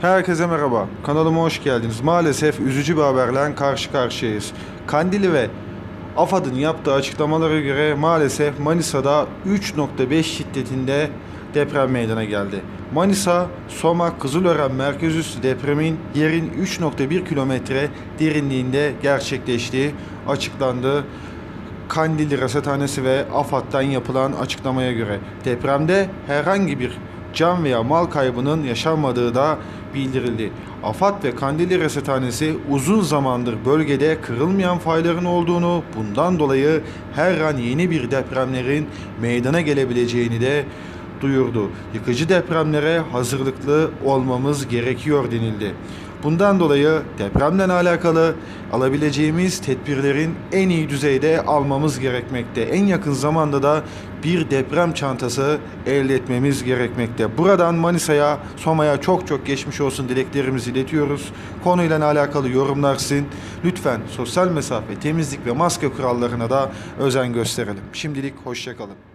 Herkese merhaba. Kanalıma hoş geldiniz. Maalesef üzücü bir haberle karşı karşıyayız. Kandili ve AFAD'ın yaptığı açıklamalara göre maalesef Manisa'da 3.5 şiddetinde deprem meydana geldi. Manisa, Soma, Kızılören merkez üstü depremin yerin 3.1 kilometre derinliğinde gerçekleştiği açıklandı. Kandilli Rasathanesi ve AFAD'dan yapılan açıklamaya göre depremde herhangi bir can veya mal kaybının yaşanmadığı da bildirildi. AFAD ve Kandilli Rasathanesi uzun zamandır bölgede kırılmayan fayların olduğunu, bundan dolayı her an yeni bir depremlerin meydana gelebileceğini de duyurdu. Yıkıcı depremlere hazırlıklı olmamız gerekiyor denildi. Bundan dolayı depremle alakalı alabileceğimiz tedbirlerin en iyi düzeyde almamız gerekmekte. En yakın zamanda da bir deprem çantası elde etmemiz gerekmekte. Buradan Manisa'ya, Soma'ya çok çok geçmiş olsun dileklerimizi iletiyoruz. Konuyla alakalı yorumlar sizin. Lütfen sosyal mesafe, temizlik ve maske kurallarına da özen gösterelim. Şimdilik hoşçakalın.